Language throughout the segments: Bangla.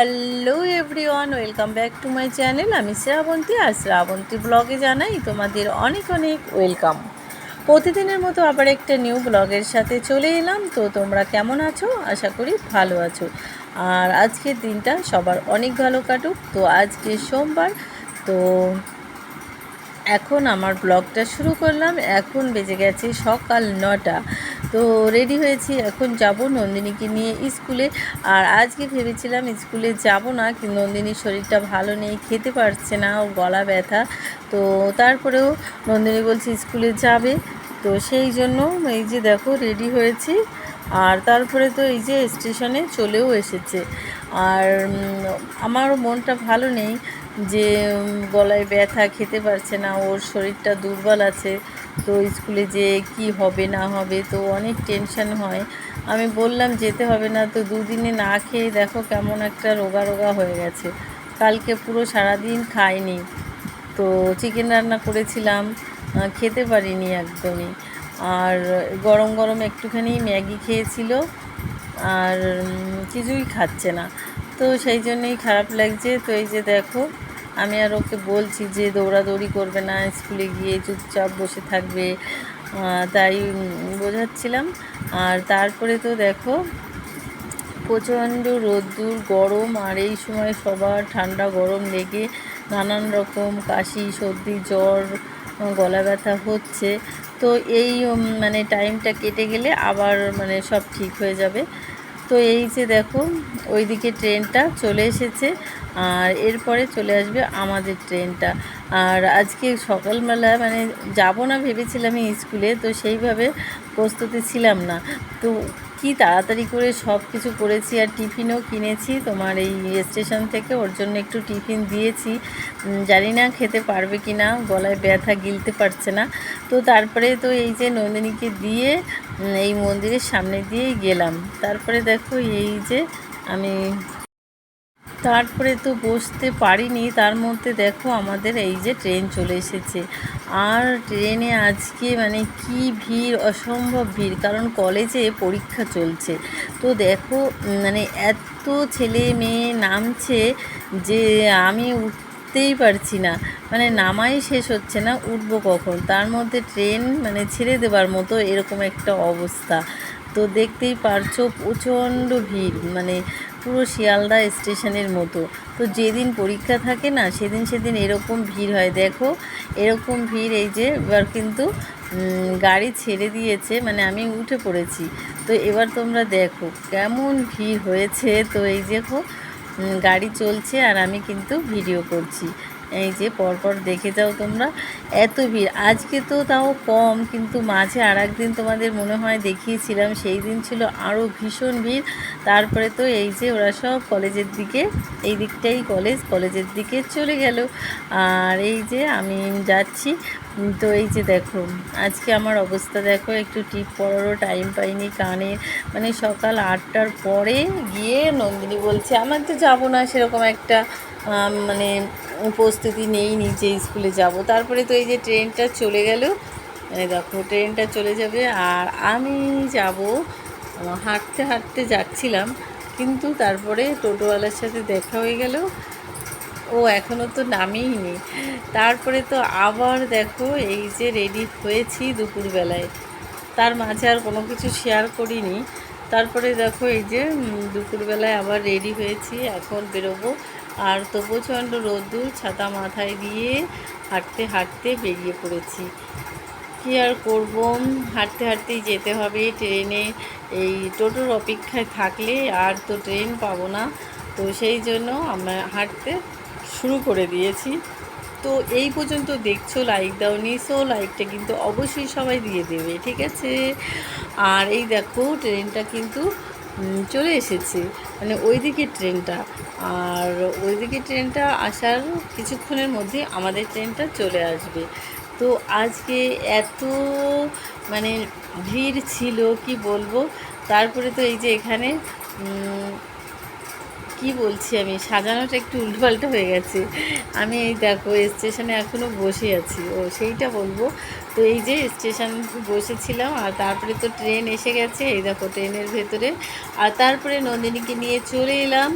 Hello everyone welcome back to my channel আমি শ্রাবন্তী আর শ্রাবন্তী ব্লগে জানাই তোমাদের অনেক অনেক ওয়েলকাম প্রতিদিনের মতো আবার একটা নিউ ব্লগের সাথে চলে এলাম। তো তোমরা কেমন আছো? আশা করি ভালো আছো। আর আজকের দিনটা সবার অনেক ভালো কাটুক। তো আজকে সোমবার, তো এখন আমার ব্লগটা শুরু করলাম। এখন বেজে গেছে সকাল নটা তো রেডি হয়েছি এখন যাব নন্দিনীকে নিয়ে স্কুলে। আর আজকে ভেবেছিলাম স্কুলে যাব না কিন্তু নন্দিনীর শরীরটা ভালো নেই খেতে পারছে না ও গলা ব্যথা। তো তারপরেও নন্দিনী বলছে স্কুলে যাবে। তো সেই জন্য এই যে দেখো রেডি হয়েছি। আর তারপরে তো এই যে স্টেশনে চলেও এসেছে। আর উম, আমারও মনটা ভালো নেই যে গলায় ব্যথা খেতে পারছে না ওর শরীরটা দুর্বল আছে। তো স্কুলে যে কি হবে, না হবে, তো অনেক টেনশন হয়। আমি বললাম, যেতে হবে না, তো দুদিনে না খেয়ে দেখো কেমন একটা রোগা রোগা হয়ে গেছে। কালকে পুরো সারাদিন খাইনি। তো চিকেন রান্না করেছিলাম খেতে পারিনি একদমই। আর গরম গরম একটুখানি ম্যাগি খেয়েছিল, আর কিছুই খাচ্ছে না। তো সেই জন্যই খারাপ লাগছে। তো এই যে দেখো আমি আর ওকে বলছি যে দৌড়াদৌড়ি করবে না, স্কুলে গিয়ে চুপচাপ বসে থাকবে। তাই বোঝাচ্ছিলাম। আর তারপরে তো দেখো, প্রচণ্ড রোদ্দুর, গরম, আর এই সময় সবার ঠান্ডা, গরম লেগে নানান রকম কাশি, সর্দি, জ্বর, গলা ব্যথা হচ্ছে। তো এই মানে টাইমটা কেটে গেলে আবার মানে সব ঠিক হয়ে যাবে। তো এই যে দেখো, ওইদিকে ট্রেনটা চলে এসেছে আর এরপরে চলে আসবে আমাদের ট্রেনটা। আর আজকে সকালবেলা মানে যাব না ভেবেছিলাম স্কুলে, তো সেইভাবে প্রস্তুতি ছিলাম না। তো কি তাড়াতাড়ি করে সব কিছু করেছি আর টিফিনও কিনেছি। তোমার এই স্টেশন থেকে ওর জন্য একটু টিফিন দিয়েছি। জানি না খেতে পারবে কি না গলায় ব্যথা গিলতে পারছে না। তো তারপরে তো এই যে নন্দিনীকে দিয়ে এই মন্দিরের সামনে দিয়েই গেলাম। তারপরে দেখো এই যে আমি তারপরে তো বসতে পারিনি। তার মধ্যে দেখো আমাদের এই যে ট্রেন চলে এসেছে। আর ট্রেনে আজকে মানে কি ভিড়, অসম্ভব ভিড়। কারণ কলেজে পরীক্ষা চলছে। তো দেখো মানে এত ছেলে মেয়ে নামছে যে আমি উঠতেই পারছি না। মানে নামাই শেষ হচ্ছে না, উঠবো কখন? তার মধ্যে ট্রেন মানে ছেড়ে দেবার মতো এরকম একটা অবস্থা। তো দেখতেই পারছ প্রচণ্ড ভিড় মানে পুরো শিয়ালদা স্টেশনের মতো। তো যেদিন পরীক্ষা থাকে না, সেদিন সেদিন এরকম ভিড় হয়। দেখো, এরকম ভিড়, এই যে এবার কিন্তু গাড়ি ছেড়ে দিয়েছে মানে আমি উঠে পড়েছি। তো এবার তোমরা দেখো, কেমন ভিড় হয়েছে। তো এই দেখো গাড়ি চলছে আর আমি কিন্তু ভিডিও করছি। এই যে পরপর দেখে যাও তোমরা। এত ভিড়। আজকে তো তাও কম, কিন্তু মাঝে আর একদিন তোমাদের মনে হয় দেখিয়েছিলাম, সেই দিন ছিল আরও ভীষণ ভিড়। তারপরে তো এই যে ওরা সব কলেজের দিকে, এই দিকটাই কলেজ, কলেজের দিকে চলে গেল। আর এই যে আমি যাচ্ছি। তো এই যে দেখো, আজকে আমার অবস্থা দেখো, একটু টিপ পড়ারও টাইম পাইনি কানে। মানে সকাল আটটার পরে গিয়ে নন্দিনী বলছে, আমার তো যাব না। সেরকম একটা মানে উপস্থিতি নেই, নিচে স্কুলে যাব। তারপরে তো এই যে ট্রেনটা চলে গেল এই দেখো ট্রেনটা চলে যাবে আর আমি যাব হাঁটতে হাঁটতে যাচ্ছিলাম, কিন্তু তারপরে টোটোওয়ালার সাথে দেখা হয়ে গেল। ও এখনও তো নামেইনি তারপরে তো আবার দেখো এই যে রেডি হয়েছি দুপুরবেলায়। তার মাঝে আর কোনো কিছু শেয়ার করিনি। তারপরে দেখো এই যে দুপুরবেলায় আবার রেডি হয়েছি, এখন বেরোবো। আর তো প্রচণ্ড রোদ্দুর ছাতা মাথায় দিয়ে হাঁটতে হাঁটতে বেরিয়ে পড়েছি। কী আর করব? হাঁটতে হাঁটতেই যেতে হবে ট্রেনে। এই টোটোর অপেক্ষায় থাকলে আর তো ট্রেন পাবো না। তো সেই জন্য আমরা হাঁটতে শুরু করে দিয়েছি। তো এই পর্যন্ত দেখছ লাইক দাওনি সো লাইকটা কিন্তু অবশ্যই সবাই দিয়ে দেবে, ঠিক আছে? আর এই দেখো, ট্রেনটা কিন্তু চলে এসেছি। মানে ওই ওইদিকে ট্রেনটা। আর ওইদিকে ট্রেনটা আসার কিছুক্ষণের মধ্যে আমাদের ট্রেনটা চলে আসবে। তো আজকে এত মানে ভিড় ছিল, কি বলব? তারপরে তো এই যে এখানে কি বলছি আমি? সাজানোটা একটু উল্টোপাল্টা হয়ে গেছে। আমি এই দেখো, স্টেশনে এখনও বসে আছি। ও সেইটা বলব। তো এই যে স্টেশন বসেছিলাম, আর তারপরে তো ট্রেন এসে গেছে, এই দেখো ট্রেনের ভেতরে। আর তারপরে নন্দিনীকে নিয়ে চলে এলাম।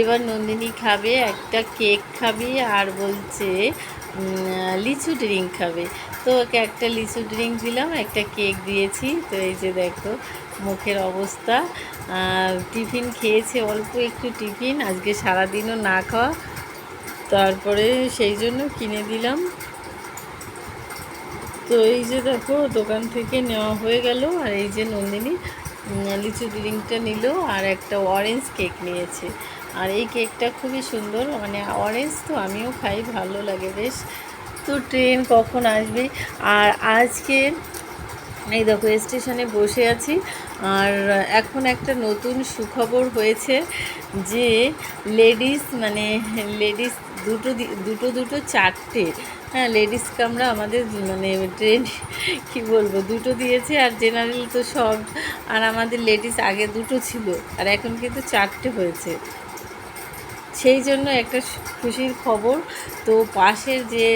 এবার নন্দিনী খাবে, একটা কেক খাবে, আর বলছে লিচু ড্রিঙ্ক খাবে। তো ওকে একটা লিচু ড্রিঙ্ক দিলাম, একটা কেক দিয়েছি। তো এই যে দেখো, মুখের অবস্থা। টিফিন খেয়েছে, অল্প একটু টিফিন, আজকে সারাদিনও না খাওয়া। তারপরে সেই জন্য কিনে দিলাম। তো এই যে দেখো, দোকান থেকে নেওয়া হয়ে গেল, আর এই যে নন্দিনী লিচু ড্রিঙ্কটা নিল আর একটা অরেঞ্জ কেক নিয়েছে। আর এই কেকটা খুবই সুন্দর মানে অরেঞ্জ তো আমিও খাই, ভালো লাগে বেশ। তো ট্রেন কখন আসবে? আর আজকে এই দেখো, স্টেশনে বসে আছি, আর এখন একটা নতুন সুখবর হয়েছে যে লেডিস মানে লেডিস দুটো দুটো দুটো চারটে হ্যাঁ লেডিস কামরা আমাদের মানে ট্রেন কি বলব, দুটো দিয়েছে আর জেনারেল তো সব। আর আমাদের লেডিস আগে দুটো ছিল, আর এখন কিন্তু চারটে হয়েছে। সেই জন্য একটা খুশির খবর, তো পাশের যে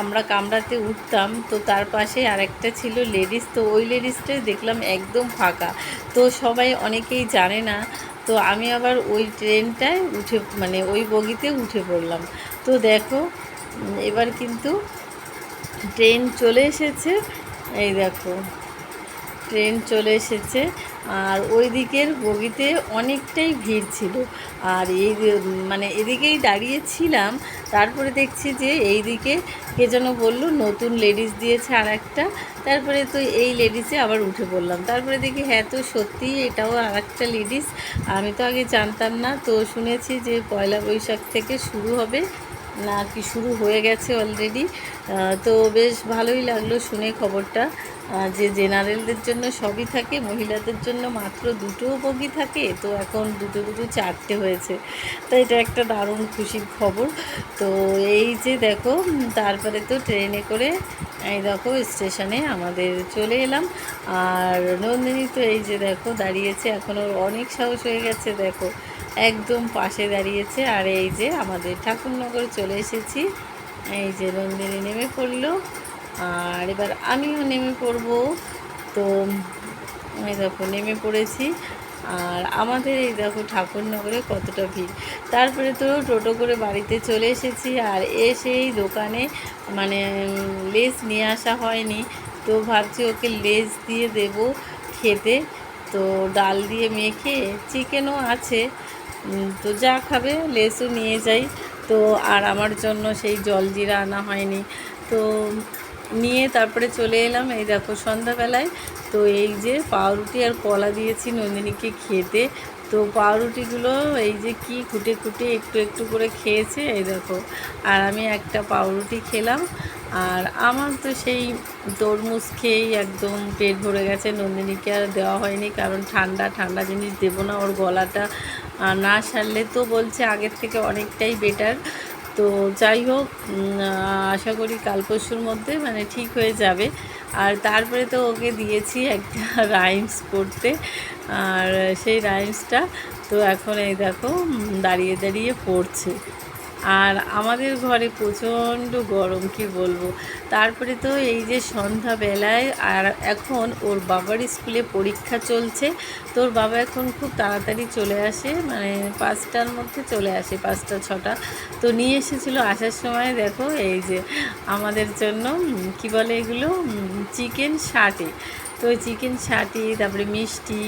আমরা কামরাতে উঠতাম, তো তার পাশে আরেকটা ছিল লেডিস তো ওই লেডিসটাই দেখলাম একদম ফাঁকা। তো সবাই অনেকেই জানে না, তো আমি আবার ওই ট্রেনটায় উঠে মানে ওই বগিতে উঠে পড়লাম। তো দেখো এবার কিন্তু ট্রেন চলে এসেছে। এই দেখো, ট্রেন চলে এসেছে। আর ওই দিকের বগিতে অনেকটাই ভিড় ছিল। আর এই মানে এদিকেই দাঁড়িয়েছিলাম, তারপরে দেখছি যে এই দিকে কে যেন বলল, নতুন লেডিস দিয়েছে আর একটা তারপরে তো এই লেডিসে আবার উঠে পড়লাম। তারপরে দেখি হ্যাঁ তো সত্যি এটাও আর একটা লেডিস। আমি তো আগে জানতাম না। তো শুনেছি যে পয়লা বৈশাখ থেকে শুরু হবে। না কি শুরু হয়ে গেছে অলরেডি তো বেশ ভালোই লাগল শুনে খবরটা। যে জেনারেলদের জন্য সবই থাকে, মহিলাদের জন্য মাত্র দুটো বগি থাকে, তো এখন দুটো দুটো চারটে হয়েছে। তো এটা একটা দারুণ খুশির খবর। তো এই যে দেখো তারপরে তো ট্রেনে করে এই দেখো স্টেশনে আমাদের চলে এলাম। আর নন্দিনী তো এই যে দেখো দাঁড়িয়েছে, এখন ওর অনেক সাহস হয়ে গেছে, দেখো। একদম পাশে দাঁড়িয়েছে। আর এই যে আমাদের ঠাকুরনগরে চলে এসেছি। এই যে নন্দিনী নেমে পড়ল। আর এবার আমিও নেমে পড়ব। তো এই দেখো, নেমে পড়েছি। আর আমাদের এই দেখো ঠাকুরনগরে কতটা ভিড়। তারপরে তো টোটো করে বাড়িতে চলে এসেছি। আর এসেই দোকানে মানে লেস নিয়ে আসা হয়নি। তো ভাবছি ওকে লেস দিয়ে দেব খেতে। তো ডাল দিয়ে মেখে, চিকেনও আছে। তো যা খাবে, লেসও নিয়ে যাই। তো আর আমার জন্য সেই জলজিরা আনা হয়নি। তো নিয়ে তারপরে চলে এলাম। এই দেখো সন্ধ্যাবেলায়। তো এই যে পাউরুটি আর কলা দিয়েছি নন্দিনীকে খেতে। তো পাউরুটিগুলো এই যে কি খুঁটে খুঁটে একটু একটু করে খেয়েছে, এই দেখো। আর আমি একটা পাউরুটি খেলাম। আর আমার তো সেই তরমুজ খেয়েই একদম পেট ভরে গেছে। নন্দিনীকে আর দেওয়া হয়নি, কারণ ঠান্ডা ঠান্ডা জিনিস দেবো না। ওর গলাটা না সারলে তো বলছে আগের থেকে অনেকটাই বেটার তো যাই হোক আশা করি কাল পরশুর মধ্যে মানে ঠিক হয়ে যাবে। আর তারপরে তো ওকে দিয়েছি একটা রাইমস পড়তে। আর সেই রাইমসটা তো এখন এই দেখো দাঁড়িয়ে দাঁড়িয়ে পড়ছে। আর আমাদের ঘরে প্রচণ্ড গরম, কি বলব? তারপরে তো এই যে সন্ধ্যাবেলায়, আর এখন ওর বাবার স্কুলে পরীক্ষা চলছে। তোর বাবা এখন খুব তাড়াতাড়ি চলে আসে মানে পাঁচটার মধ্যে চলে আসে, পাঁচটা, ছটা। তো নিয়ে এসেছিল আসার সময়, দেখো, এই যে আমাদের জন্য কি বলে এগুলো? চিকেন ষাটে তো চিকেন ষাটি তারপরে মিষ্টি,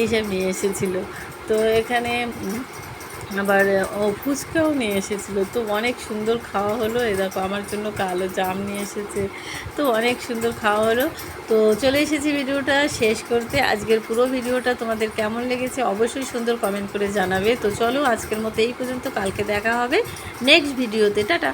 এইসব নিয়ে এসেছিল। তো এখানে আবার ফুচকাও নিয়ে এসেছিল। তো অনেক সুন্দর খাওয়া হলো। এ দেখো, আমার জন্য কালো জাম নিয়ে এসেছে। তো অনেক সুন্দর খাওয়া হলো। তো চলে এসেছি ভিডিওটা শেষ করতে। আজকের পুরো ভিডিওটা তোমাদের কেমন লেগেছে অবশ্যই সুন্দর কমেন্ট করে জানাবে। তো চলো, আজকের মতো এই পর্যন্ত। কালকে দেখা হবে। নেক্সট ভিডিওতে টাটা।